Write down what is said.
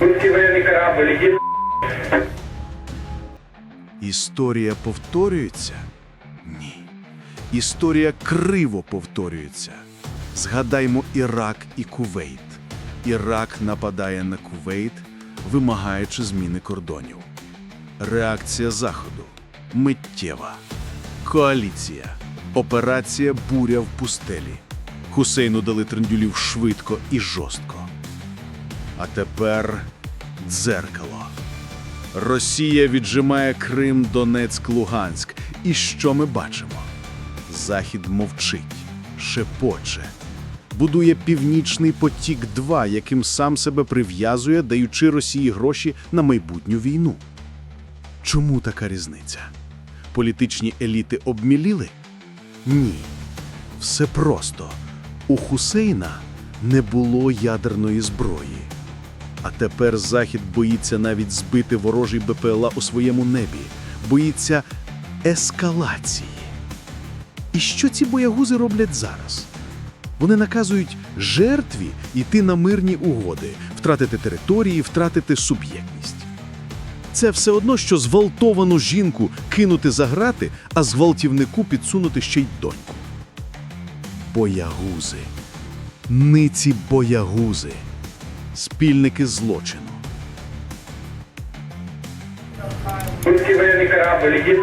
Русский военный корабль, иди Історія повторюється? Ні. Історія криво повторюється. Згадаймо Ірак і Кувейт. Ірак нападає на Кувейт, вимагаючи зміни кордонів. Реакція Заходу миттєва. Коаліція. Операція Буря в пустелі. Хусейну дали трендюлів швидко і жорстко. А тепер дзеркало. Росія віджимає Крим, Донецьк, Луганськ. І що ми бачимо? Захід мовчить, шепоче, будує північний потік 2 яким сам себе прив'язує, даючи Росії гроші на майбутню війну. Чому така різниця? Політичні еліти обміліли? Ні. Все просто. У Хусейна не було ядерної зброї. А тепер Захід боїться навіть збити ворожий БПЛА у своєму небі, боїться ескалації. І що ці боягузи роблять зараз? Вони наказують жертві йти на мирні угоди, втратити території, втратити суб'єктність. Це все одно, що зґвалтовану жінку кинути за грати, а зґвалтівнику підсунути ще й доньку. Боягузи. Ниці боягузи. Спільники злочину. Пусть корабль, иди